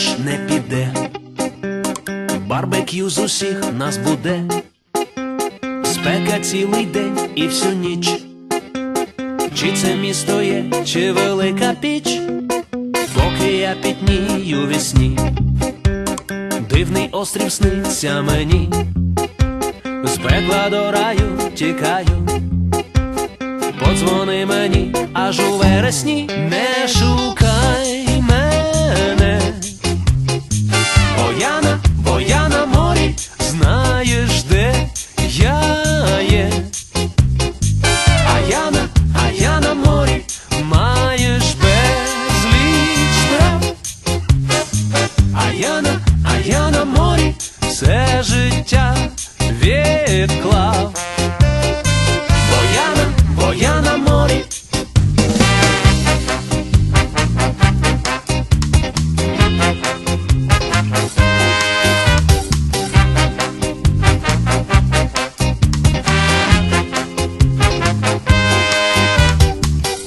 ж не піде, барбекю з усіх нас буде, спека цілий день і всю ніч, чи це місто є, чи велика піч, поки я пітнію вісні, дивний острів сниться мені, з пекла до раю тікаю, подзвони мені аж у вересні. Не життя відклав. Бо я на, бо морі.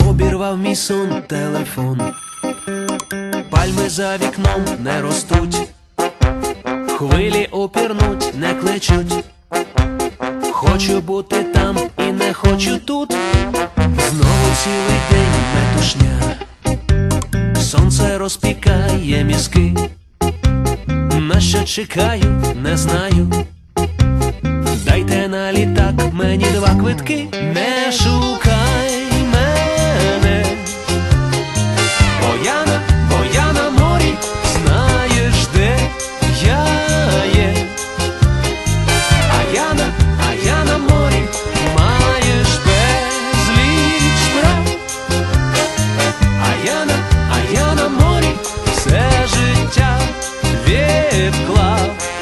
Обірвав мій сон телефон. Пальми за вікном не ростуть, хвилі опірнуть, не кличуть. Хочу бути там і не хочу тут. Знову цілий день метушня. Сонце розпікає мізки. На що чекаю, не знаю. Дайте на літак мені два квитки. Club.